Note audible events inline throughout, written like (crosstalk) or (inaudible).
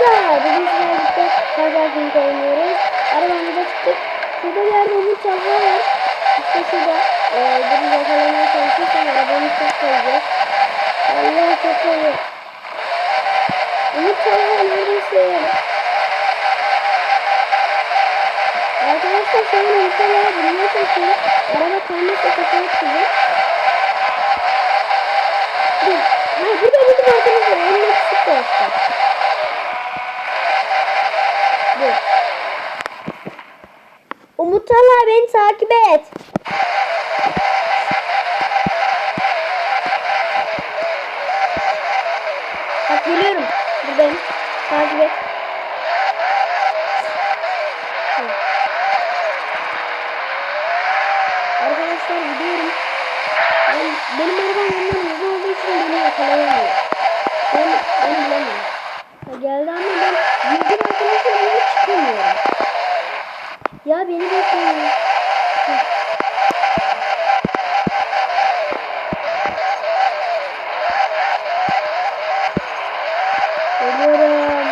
arkadaşlar bugün sizlerle birlikte Pazar King oynuyoruz. Arabamıza çıktık. Şurada bir yerde var. İşte şurada. Ee, bunu yakalamaya çalışırsam arabamı çok. Allah çok koyuyor. Umut çalma neredesin? Arkadaşlar şu an umut çalmaya bulmaya çalışıyorum. Araba kendisi kafaya çıkacak. Dur. Hayır burada buldum arkadaşlar. Çıktı işte. Dur. Umut Talha beni takip et. Bak geliyorum. Buradayım. Takip et. Arkadaşlar gidiyorum. Ben, benim arabam ondan hızlı olduğu için beni yakalayamıyor. Ben, ben bilemiyorum. Geldi ama ben yüzüm arkadaşlar bile çıkamıyorum. Ya beni bekleyin. Hı. Geliyorum.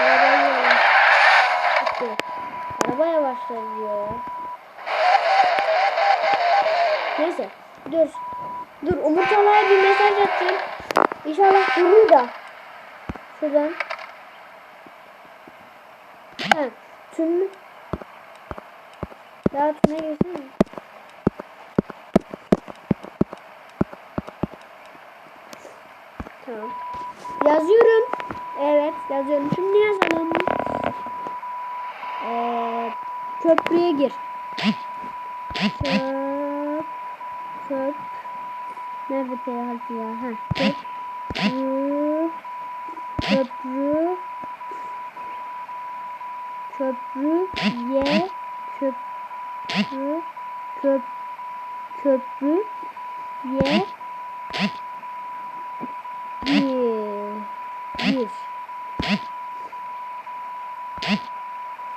Arabaya Gitti. Araba yavaşladı diyor ya. Neyse. Dur. Dur Umut Ala'ya bir mesaj atayım. İnşallah durur da. Şuradan. Ha. Tüm. Ya tüme girsene. Tamam. Yazıyorum. Evet yazıyorum. Şimdi yazalım. Ee, köprüye gir. Köp. (laughs) Köp. P harfi ya? Ha. Köprü. Köprü. Köprü. Ye. Köprü. Köp. Köprü. Ye. Bir. Bir.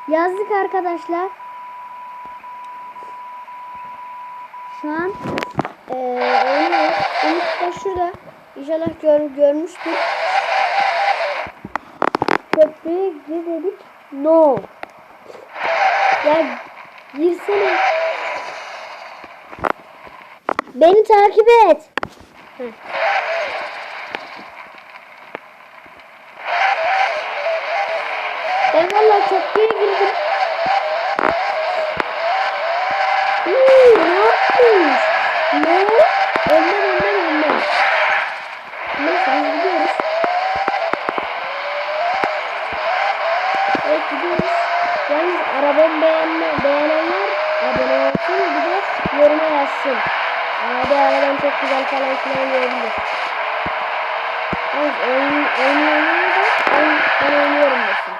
Yazdık arkadaşlar. Şu an eee da şurada. İnşallah gör, görmüştür. Köprüye gir dedik. No. Ya girsene. Beni takip et. Heh. Ben valla köprüye girdim. Hmm, ne yapmış? Ne? Yazsın. Abi araban çok güzel falan filan diyebilir. Yalnız oyun, oynayanlar da ben, ben oynuyorum desin.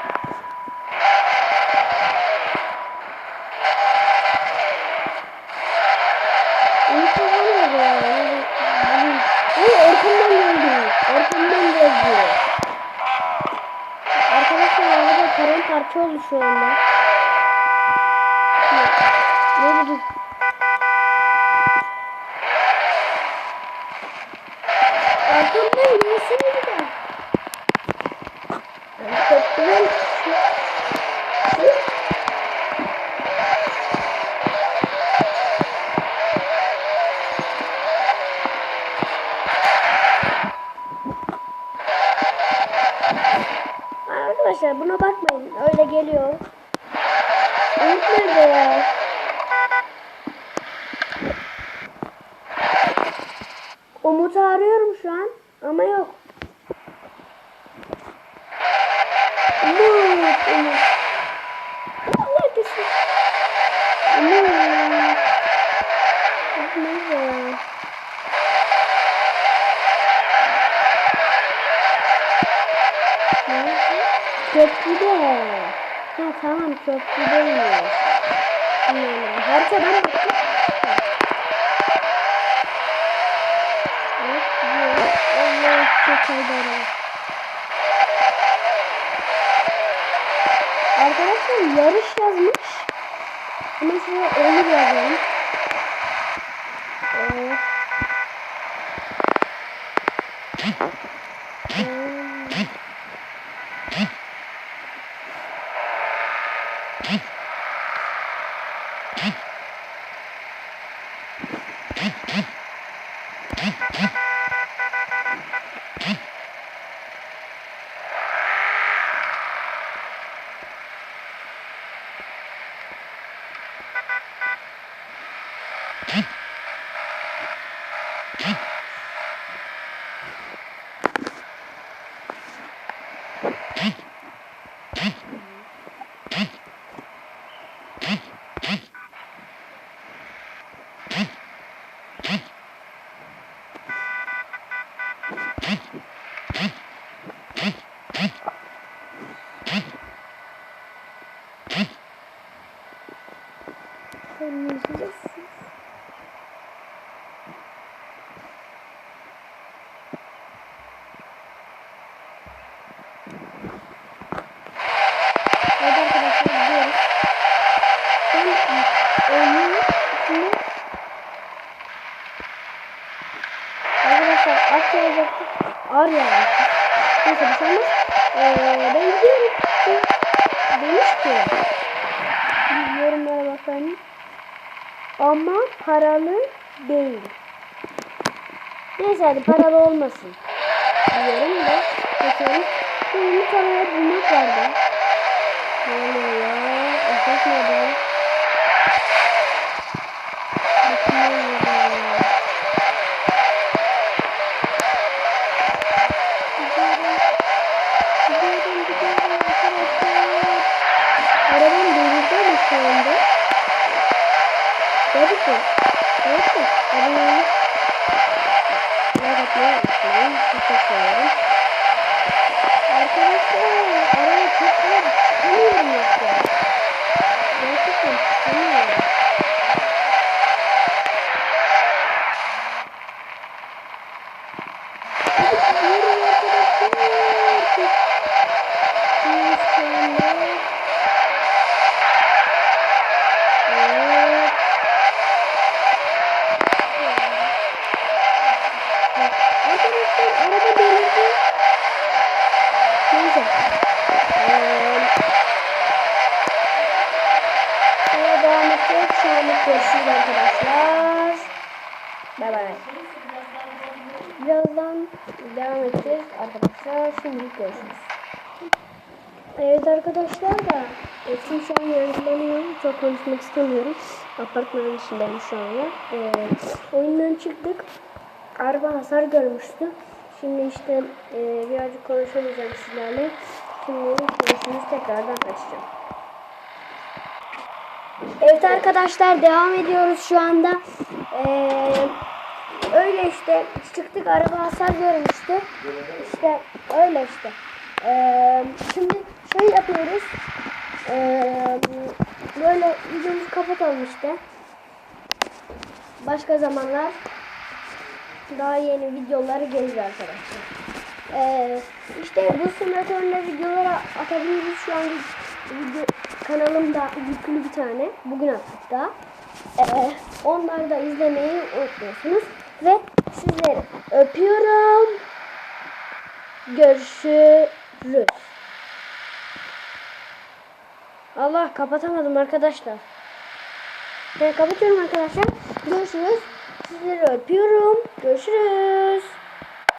Arkamdan geldi. Arkamdan geldi. Arkadaşlar araba paramparça oldu şu anda. Arkadaşlar buna bakmayın. Öyle geliyor. Umut nerede ya? Umut'u arıyorum şu an ama yok. Köprüde. Ha tamam köprüdeymiş. Yani haritadan baktık. Evet gidiyoruz. Allah çok kaydı araba. Arkadaşlar yarış yazmış. Ama şuraya olur yazalım. Evet. Huh? At yazacaktım. Ar yani. Neyse bir şey olmaz. Ee, ben gidiyorum. De- Demiş ki. Yorumlara bakalım. Ama paralı değil. Neyse hadi paralı olmasın. Diyorum da. Bakalım. Şimdi bir tane bulmak vardı. Ne oluyor ya? Esas nerede? Bakayım ya. Gidiyorum, gidiyorum, gidiyorum arkadaşlar. Arabam denizde mi şu anda? Tabii ki. Evet mi? Abone Like atmayı unutmayın. Çok seviyorum. Arkadaşlar, araba çok güzel. Çıkamıyorum yoksa. Gerçekten çıkamıyorum. Gidiyorum arkadaşlar. İyi şu anda. Evet. Arkadaşlar araba delirdi. Neyse. Eee, Sonra devam edeceğiz. Şu anlık görüşürüz arkadaşlar. Bay bay. Birazdan devam edeceğiz arkadaşlar. Şimdilik görüşürüz. Evet arkadaşlar da eşim şu an yankılanıyor. Çok konuşmak istemiyorum. Apartmanın içindeyim şu anda. Ee, oyundan çıktık. Araba hasar görmüştü. Şimdi işte e, birazcık konuşamayacağım sizlerle. Şimdi görüşürüz tekrardan açacağım. Evet arkadaşlar devam ediyoruz şu anda. Ee, öyle işte çıktık araba hasar görmüştü. İşte öyle işte. Ee, şimdi şey yapıyoruz. Ee, böyle videomuzu kapatalım işte. Başka zamanlar daha yeni videolar gelir arkadaşlar. Ee, işte bu simülatörle videoları atabiliriz. Şu an video kanalımda yüklü bir tane. Bugün attık daha. Ee, onları da izlemeyi unutmuyorsunuz. Ve sizleri öpüyorum. Görüşürüz. Allah kapatamadım arkadaşlar. Ben kapatıyorum arkadaşlar. Görüşürüz. Sizleri öpüyorum. Görüşürüz.